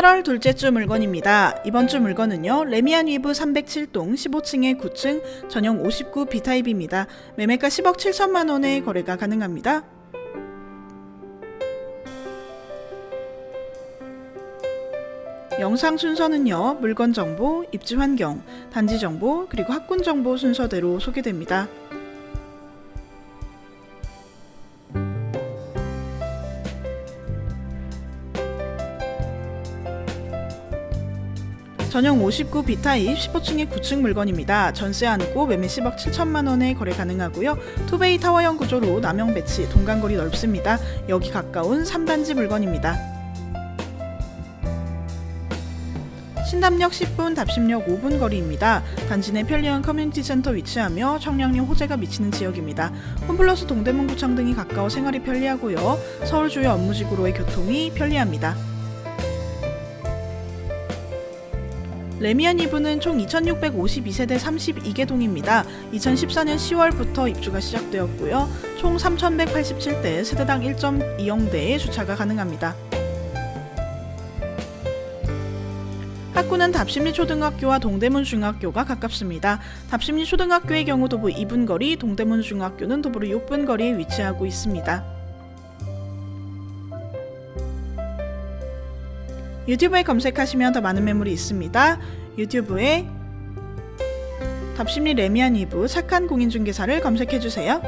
8월 둘째 주 물건입니다. 이번 주 물건은요. 레미안 위브 307동 15층에 9층 전용 59 B타입입니다. 매매가 10억 7천만 원에 거래가 가능합니다. 영상 순서는요. 물건 정보, 입지 환경, 단지 정보, 그리고 학군 정보 순서대로 소개됩니다. 전용 59 B타입 15층에 9층 물건입니다. 전세 안고 매매 10억 7천만 원에 거래 가능하고요. 투베이 타워형 구조로 남영 배치, 동간거리 넓습니다. 여기 가까운 3단지 물건입니다. 신담역 10분, 답심역 5분 거리입니다. 단지 내 편리한 커뮤니티 센터 위치하며 청량리 호재가 미치는 지역입니다. 홈플러스 동대문구청 등이 가까워 생활이 편리하고요. 서울 주요 업무지구로의 교통이 편리합니다. 레미안 이브는 총 2652세대 32개 동입니다. 2014년 10월부터 입주가 시작되었고요. 총 3187대 세대당 1.2영대의 주차가 가능합니다. 학구는 답심리 초등학교와 동대문 중학교가 가깝습니다. 답심리 초등학교의 경우 도보 2분 거리, 동대문 중학교는 도보로 6분 거리에 위치하고 있습니다. 유튜브에 검색하시면 더 많은 매물이 있습니다. 유튜브에 답심리 레미안 이브 착한 공인중개사를 검색해주세요.